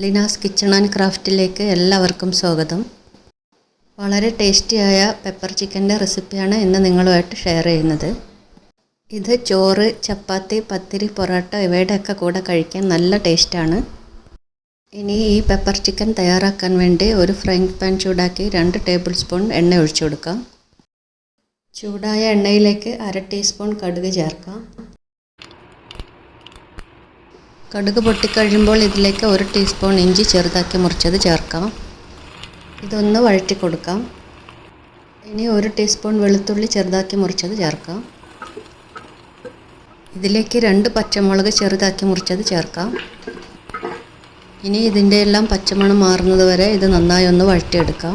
Leena's kitchen and ക്രാഫ്റ്റിലേക്ക് എല്ലാവർക്കും സ്വാഗതം. വളരെ ടേസ്റ്റിയായ പെപ്പർ ചിക്കന്റെ റെസിപ്പിയാണ് ഇന്ന് നിങ്ങളുമായിട്ട് ഷെയർ ചെയ്യുന്നത്. ഇത് ചോറ് ചപ്പാത്തി പത്തിരി പൊറോട്ട ഇവയുടെയൊക്കെ കൂടെ കഴിക്കാൻ നല്ല ടേസ്റ്റാണ്. ഇനി ഈ പെപ്പർ ചിക്കൻ തയ്യാറാക്കാൻ വേണ്ടി ഒരു ഫ്രൈങ് പാൻ ചൂടാക്കി രണ്ട് ടേബിൾ സ്പൂൺ എണ്ണ ഒഴിച്ചു കൊടുക്കാം. ചൂടായ എണ്ണയിലേക്ക് അര ടീസ്പൂൺ കടുക് ചേർക്കാം. കടുക് പൊട്ടിക്കഴിയുമ്പോൾ ഇതിലേക്ക് ഒരു ടീസ്പൂൺ ഇഞ്ചി ചെറുതാക്കി മുറിച്ചത് ചേർക്കാം. ഇതൊന്ന് വഴറ്റി കൊടുക്കാം. ഇനി ഒരു ടീസ്പൂൺ വെളുത്തുള്ളി ചെറുതാക്കി മുറിച്ചത് ചേർക്കാം. ഇതിലേക്ക് രണ്ട് പച്ചമുളക് ചെറുതാക്കി മുറിച്ചത് ചേർക്കാം. ഇനി ഇതിന്റെ എല്ലാം പച്ചമണം മാറുന്നത് വരെ ഇത് നന്നായി ഒന്ന് വഴറ്റിയെടുക്കാം.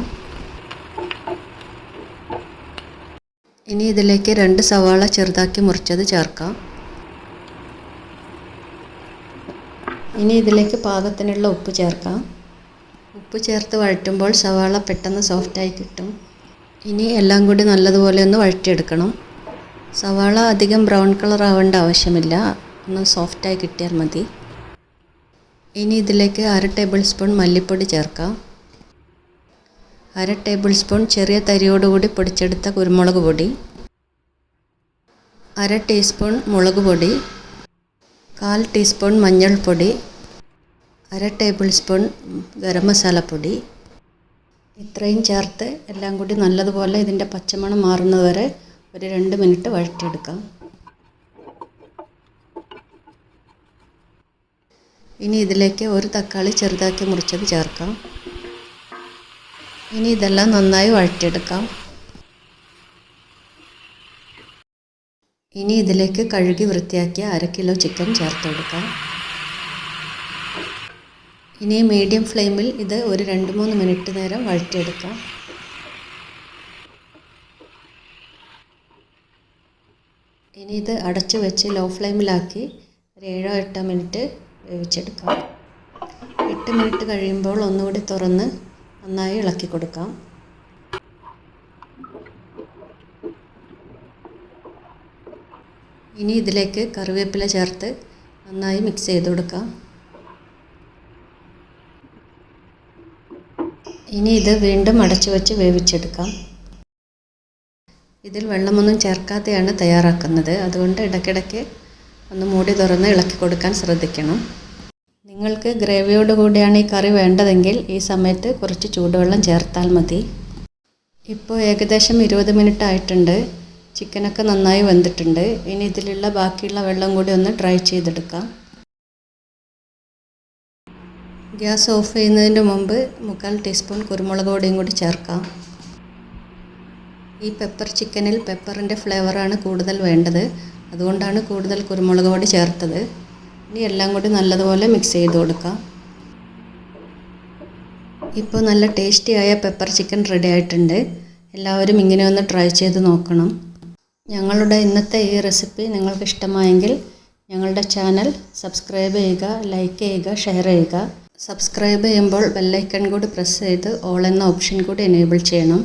ഇനി ഇതിലേക്ക് രണ്ട് സവാള ചെറുതാക്കി മുറിച്ചത് ചേർക്കാം. ഇനി ഇതിലേക്ക് പാകത്തിനുള്ള ഉപ്പ് ചേർക്കാം. ഉപ്പ് ചേർത്ത് വഴറ്റുമ്പോൾ സവാള പെട്ടെന്ന് സോഫ്റ്റായി കിട്ടും. ഇനി എല്ലാം കൂടി നല്ലതുപോലെ ഒന്ന് വഴറ്റിയെടുക്കണം. സവാള അധികം ബ്രൗൺ കളർ ആവേണ്ട ആവശ്യമില്ല. ഒന്ന് സോഫ്റ്റായി കിട്ടിയാൽ മതി. ഇനി ഇതിലേക്ക് അര ടേബിൾ സ്പൂൺ മല്ലിപ്പൊടി ചേർക്കാം. അര ടേബിൾ സ്പൂൺ ചെറിയ തരിയോടുകൂടി പൊടിച്ചെടുത്ത കുരുമുളക് പൊടി. അര ടീസ്പൂൺ മുളക് പൊടി. കാൽ ടീസ്പൂൺ മഞ്ഞൾപ്പൊടി അര ടേബിൾ സ്പൂൺ ഗരം മസാലപ്പൊടി ഇത്രയും ചേർത്ത് എല്ലാം കൂടി നല്ലതുപോലെ ഇതിന്റെ പച്ചമണം മാറുന്നത് വരെ ഒരു രണ്ട് മിനിറ്റ് വഴറ്റിയെടുക്കാം. ഇനി ഇതിലേക്ക് ഒരു തക്കാളി ചെറുതാക്കി മുറിച്ചത് ചേർക്കാം. ഇനി ഇതെല്ലാം നന്നായി വഴറ്റിയെടുക്കാം. ഇനി ഇതിലേക്ക് കഴുകി വൃത്തിയാക്കിയ അര കിലോ ചിക്കൻ ചേർത്ത് കൊടുക്കാം. ഇനി മീഡിയം ഫ്ലെയിമിൽ ഇത് ഒരു രണ്ട് മൂന്ന് മിനിറ്റ് നേരം വഴറ്റിയെടുക്കാം. ഇനി ഇത് അടച്ച് വെച്ച് ലോ ഫ്ലെയിമിലാക്കി ഒരു ഏഴോ എട്ടോ മിനിറ്റ് വേവിച്ചെടുക്കാം. എട്ട് മിനിറ്റ് കഴിയുമ്പോൾ ഒന്നുകൂടി തുറന്ന് നന്നായി ഇളക്കി കൊടുക്കാം. ഇനി ഇതിലേക്ക് കറിവേപ്പില ചേർത്ത് നന്നായി മിക്സ് ചെയ്ത് കൊടുക്കാം. ഇനി ഇത് വീണ്ടും അടച്ചു വെച്ച് വേവിച്ചെടുക്കാം. ഇതിൽ വെള്ളമൊന്നും ചേർക്കാതെയാണ് തയ്യാറാക്കുന്നത്. അതുകൊണ്ട് ഇടയ്ക്കിടയ്ക്ക് ഒന്ന് മൂടി തുറന്ന് ഇളക്കി കൊടുക്കാൻ ശ്രദ്ധിക്കണം. നിങ്ങൾക്ക് ഗ്രേവിയോട് കൂടിയാണ് ഈ കറി വേണ്ടതെങ്കിൽ ഈ സമയത്ത് കുറച്ച് ചൂടുവെള്ളം ചേർത്താൽ മതി. ഇപ്പോൾ ഏകദേശം ഇരുപത് മിനിറ്റ് ആയിട്ടുണ്ട്. ചിക്കനൊക്കെ നന്നായി വെന്തിട്ടുണ്ട്. ഇനി ഇതിലുള്ള ബാക്കിയുള്ള വെള്ളം കൂടി ഒന്ന് ഡ്രൈ ചെയ്തെടുക്കാം. ഗ്യാസ് ഓഫ് ചെയ്യുന്നതിന് മുമ്പ് മുക്കാൽ ടീസ്പൂൺ കുരുമുളക് പൊടിയും കൂടി ചേർക്കാം. ഈ പെപ്പർ ചിക്കനിൽ പെപ്പറിന്റെ ഫ്ലേവറാണ് കൂടുതൽ വേണ്ടത്. അതുകൊണ്ടാണ് കൂടുതൽ കുരുമുളക് പൊടി ചേർത്തത്. ഇനി എല്ലാം കൂടി നല്ലതുപോലെ മിക്സ് ചെയ്ത് കൊടുക്കാം. ഇപ്പോൾ നല്ല ടേസ്റ്റിയായ പെപ്പർ ചിക്കൻ റെഡി ആയിട്ടുണ്ട്. എല്ലാവരും ഇങ്ങനെ ഒന്ന് ട്രൈ ചെയ്ത് നോക്കണം. ഞങ്ങളുടെ ഇന്നത്തെ ഈ റെസിപ്പി നിങ്ങൾക്ക് ഇഷ്ടമായെങ്കിൽ ഞങ്ങളുടെ ചാനൽ സബ്സ്ക്രൈബ് ചെയ്യുക ലൈക്ക് ചെയ്യുക ഷെയർ ചെയ്യുക. സബ്സ്ക്രൈബ് ചെയ്യുമ്പോൾ ബെല്ലൈക്കൺ കൂടി പ്രസ് ചെയ്ത് ഓൾ എന്ന ഓപ്ഷൻ കൂടി എനേബിൾ ചെയ്യണം.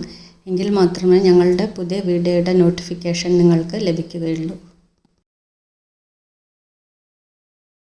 എങ്കിൽ മാത്രമേ ഞങ്ങളുടെ പുതിയ വീഡിയോയുടെ നോട്ടിഫിക്കേഷൻ നിങ്ങൾക്ക് ലഭിക്കുകയുള്ളൂ.